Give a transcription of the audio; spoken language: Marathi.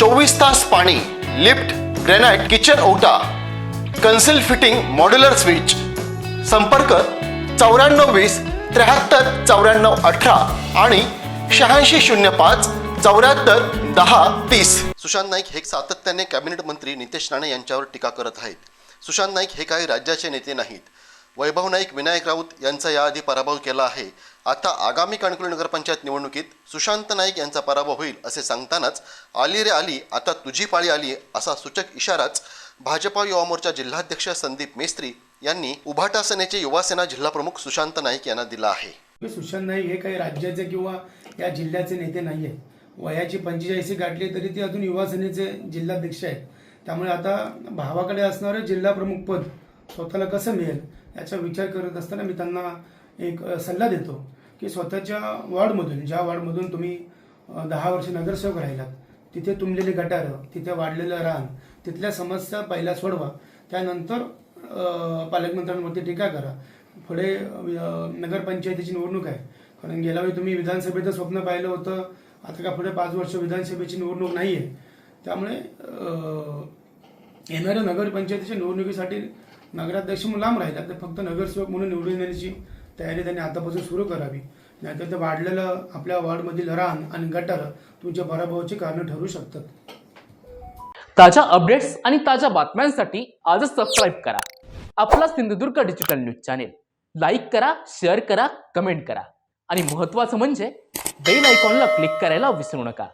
चोवीस तास पाणी लिफ्ट ग्रेनाइट किचन ओटा कन्सिल फिटिंग मॉड्युलर स्विच. संपर्क चौऱ्याण्णव वीस त्र्याहत्तर चौऱ्याण्णव अठरा आणि शहाऐंशी शून्य पाच चौऱ्याहत्तर दहा तीस. सुशांत नाईक हे सातत्याने कॅबिनेट मंत्री नितेश राणे यांच्यावर टीका करत आहेत. सुशांत नाईक हे काही राज्याचे नेते नाहीत. वैभव नाईक विनायक राऊत यांचा याआधी पराभव केला आहे. आता आगामी कणकुली नगरपंचायत निवडणुकीत सुशांत नाईक यांचा पराभव होईल असे सांगतानाच आली रे आली आता तुझी पाळी आली असा सूचक इशाराच भाजपा युवा मोर्चा जिल्हाध्यक्ष संदीप मेस्त्री यांनी उभाटा सेनेचे युवासेना जिल्हाप्रमुख सुशांत नाईक यांना दिला आहे. सुशांत नाईक हे काही राज्याचे किंवा या जिल्ह्याचे नेते नाही आहेत. वयाची पंचेचाळीसी गाठली तरी ते अजून युवासेनेचे जिल्हाध्यक्ष आहेत. त्यामुळे आता भावाकडे असणारं जिल्हा प्रमुख पद स्वतःला कसं मिळेल याचा विचार करत असताना मी त्यांना एक सल्ला देतो. की स्वतःच्या वॉर्डमधून ज्या वॉर्डमधून तुम्ही दहा वर्ष नगरसेवक राहिलात तिथे तुंबलेले गटारं तिथे वाढलेलं रान तिथल्या समस्या पहिल्या सोडवा त्यानंतर पालकमंत्र्यांवरती टीका करा. पुढे नगरपंचायतीची निवडणूक आहे. कारण गेल्या वेळी तुम्ही विधानसभेचं स्वप्न पाहिलं होतं आता का पुढे पाच वर्ष विधानसभेची निवडणूक नाही आहे त्यामुळे येणाऱ्या नगरपंचायतीच्या निवडणुकीसाठी नगराध्यक्ष लांब राहिला तर फक्त नगरसेवक म्हणून निवडून येण्याची तयारी त्यांनी आतापासून सुरू करावी. नाहीतर ते वाढलेलं आपल्या वॉर्डमधील रान आणि गटार तुमच्या पराभवाची कारणं ठरू शकतात. ताज्या अपडेट्स आणि ताज्या बातम्यांसाठी आजच सबस्क्राईब करा. आपला Sindhudurg digital news channel like करा शेअर करा कमेंट करा. आणि महत्त्वाचं म्हणजे बेल आयकॉनला क्लिक करायला विसरू नका.